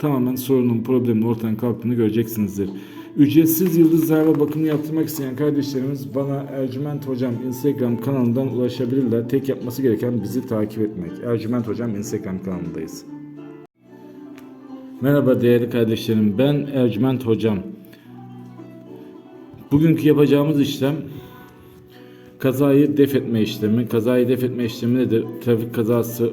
tamamen sorunun, problemin ortadan kalktığını göreceksinizdir. Ücretsiz yıldız zarfa bakımı yaptırmak isteyen kardeşlerimiz bana Ercüment Hocam Instagram kanalından ulaşabilirler. Tek yapması gereken bizi takip etmek. Ercüment Hocam Instagram kanalındayız. Merhaba değerli kardeşlerim. Ben Ercüment Hocam. Bugünkü yapacağımız işlem kazayı def etme işlemi. Kazayı def etme işlemi nedir? Trafik kazası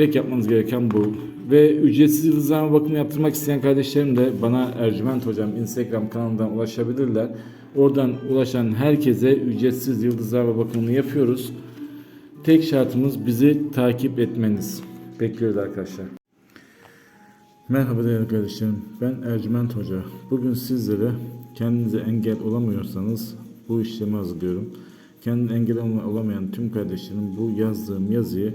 Tek yapmanız gereken bu. Ve ücretsiz yıldızlama bakımı yaptırmak isteyen kardeşlerim de bana Ercüment Hocam Instagram kanalından ulaşabilirler. Oradan ulaşan herkese ücretsiz yıldızlama bakımını yapıyoruz. Tek şartımız bizi takip etmeniz. Bekliyoruz arkadaşlar. Merhaba değerli kardeşlerim. Ben Ercüment Hoca. Bugün sizlere kendinize engel olamıyorsanız bu işlemi hazırlıyorum. Kendine engel olamayan tüm kardeşlerim bu yazdığım yazıyı